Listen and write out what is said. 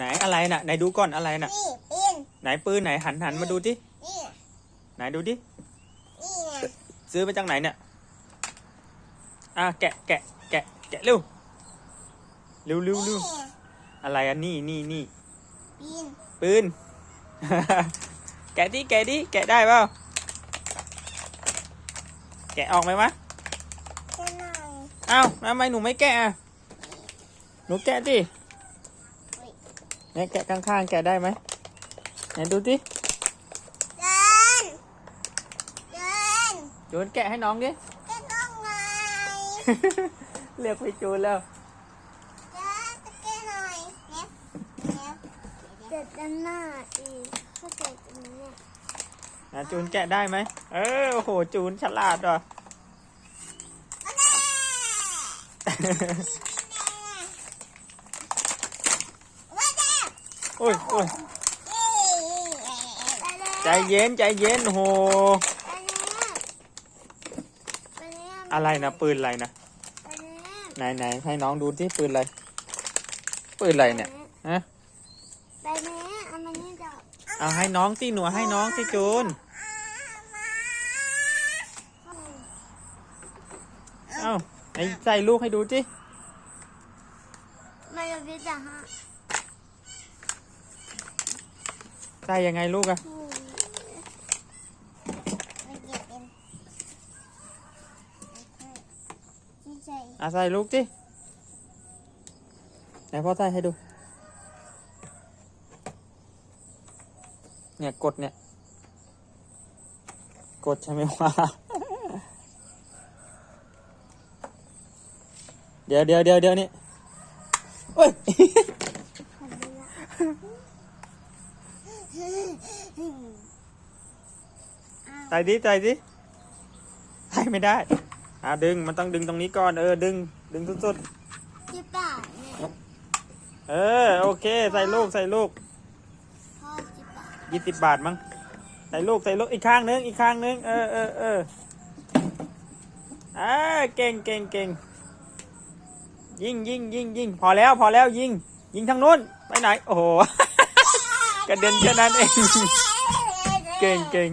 ไหนอะไรน่ะไหนดูก่อนอะไรน่ะ นี่ปีนไหนปืนไหนหันหันมาดูดินี่ไหนดูดินี่ไงซื้อมาจากไหนเนี่ยอะแกะแกะแกะแกะเร็วเร็วเร็วเร็วนี่อะไรอะนี่นี่นี่ปีนปืน แกะดิแกะดิแกะได้เปล่าแกะออกไหมวะแค่หน่อยอ้าวทำไมหนูไม่แกะอะหนูแกะดิ เนี่ยแกะข้างๆแกะได้ไหมไหนดูดิเดิน เดินจูนแกะให้น้องดิแค่น้องไงเรียกไปจูนแล้ว เดินตะแค่หน่อยเน็บเน็บเจ็ดด้านหน้าอีกเข้าใจตรงนี้นะจูนแกะได้ไหม เออโอ้โห จูนฉลาดว่ะอันนี้ว่าเด็ก โอ้ยโอ้ยใจเย็นใจเย็นโห อะไรนะปืนอะไรนะไหนไหนให้น้องดูที่ปืนอะไรปืนอะไรเนี่ยฮะเอาให้น้องที่หนูให้น้องที่จูนเอ้าไหนใส่ลูกให้ดูจิไมาจะพิจารณา ใส่ยังไงลูกอะใส่อะใส่ลูกจิไหนพ่อใส่ให้ดู เนี่ยกดเนี่ย กดใช่ไหมวะเดี๋ยวเดี๋ยวเดี๋ยวเดี๋ยวนี่โอ้ย ของมันละ ใส่ดิใส่ดิใส่ไม่ได้ อะดึงมันต้องดึงตรงนี้ก่อนเออดึง ดึงสุดที่ป่าเนี่ยๆ เออโอเค ใส่ลูกใส่ลูกพ่อที่ป่ายี่สิบบาทมั้งใส่ลูกใส่ลูกอีกข้างนึงอีกข้างนึงเออเออเอออ่าเก่งเก่งเก่งยิงยิงยิงยิงพอแล้วพอแล้วยิง ยิงทางนู้นไปไหนโอ้โห กระเด็นแค่นั้นเอง เก่งเก่ง